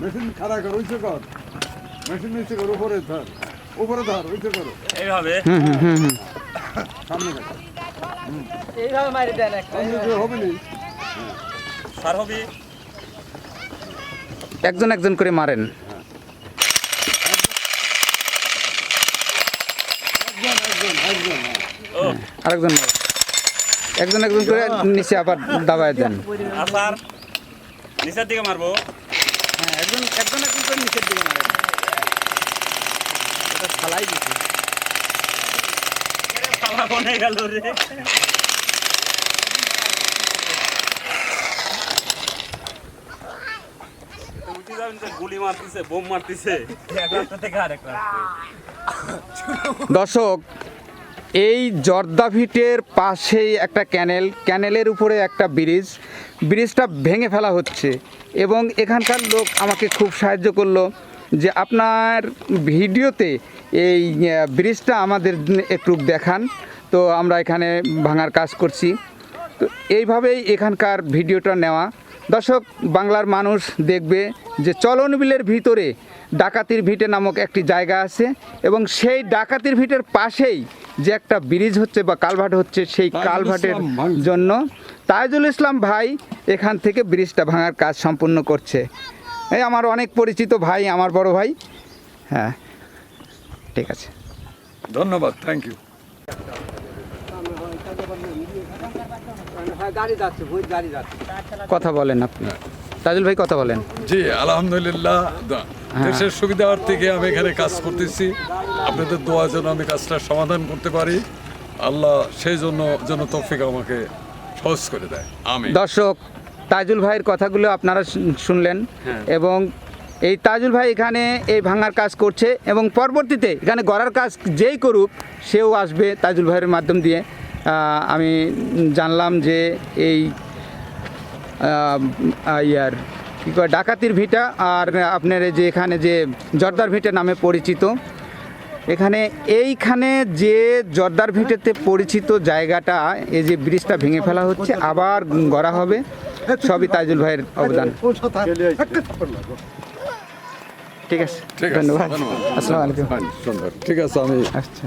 Machine খাড়া কর উঁচু কর। মেশিন নিচে কর উপরে ধর। উপরে ধর উঁচু করো। এইভাবে? হুম হুম হুম হুম। সামনে দেখো। এইভাবে মারি দেন একটা হবে নি? সার হবি? একজন একজন করে মারেন। একজন একজন একজন হ্যাঁ। আরেকজন মারেন। একজন একজন করে নিচে আবার দাবায় দেন। আসার নিচের দিকে মারবো। হ্যাঁ একজন একজন একজন করে নিচের দিকে মারেন এটা ফালাই দিচ্ছে পালা বনে গেল রে। মারতেছে বোম মারতেছে। দর্শক এই জর্দাভিটের পাশেই একটা ক্যানেল। ক্যানেলের উপরে একটা ব্রিজ। ব্রিজটা ভেঙে ফেলা হচ্ছে এবং এখানকার লোক আমাকে খুব সাহায্য করল যে আপনার ভিডিওতে এই ব্রিজটা আমাদের একটু দেখান। তো আমরা এখানে ভাঙার কাজ করছি। তো এইভাবেই এখানকার ভিডিওটা নেওয়া। দর্শক বাংলার মানুষ দেখবে যে চলন বিলের ভিতরে ডাকাতির ভিটে নামক একটি জায়গা আছে এবং সেই ডাকাতির ভিটের পাশেই যে একটা ব্রিজ হচ্ছে বা কালভার্ট হচ্ছে সেই কালভার্টের জন্য তাইজুল ইসলাম ভাই এখান থেকে ব্রিজটা ভাঙার কাজ সম্পূর্ণ করছে। এই আমার অনেক পরিচিত ভাই আমার বড় ভাই। হ্যাঁ ঠিক আছে। ধন্যবাদ থ্যাংক ইউ হ্যাঁ গাড়ি যাচ্ছে ভুল গাড়ি যাচ্ছে কথা বলেন আপনি। তাজুল ভাই কথা বলেন। জি আলহামদুলিল্লাহ। দা- দেশের সুবিধার থেকে আমি এখানে কাজ করতেছি। আপনাদের দোয়া যেন আমি কাজটা সমাধান করতে পারি। আল্লাহ সেই জন্য যেন তৌফিক আমাকে সহজ করে দেয়। আমি দর্শক তাজুল ভাইয়ের কথাগুলো আপনারা শুনলেন। এবং এই তাজুল ভাই এখানে এই ভাঙার কাজ করছে এবং পরবর্তীতে এখানে গড়ার কাজ যেই করুক সেও আসবে তাজুল ভাইয়ের মাধ্যম দিয়ে। আমি জানলাম যে এই ইয়ার কী কয় ডাকাতির ভিটা আর আপনার এই যে এখানে যে জর্দার ভিটা নামে পরিচিত। এখানে এইখানে যে জর্দার ভিটেতে পরিচিত জায়গাটা এই যে ব্রিজটা ভেঙে ফেলা হচ্ছে আবার গড়া হবে। সবই তাজুল ভাইয়ের অবদান। ঠিক আছে ঠিক আছে ধন্যবাদ। আসসালামু আলাইকুম। ঠিক আছে আমি আচ্ছা।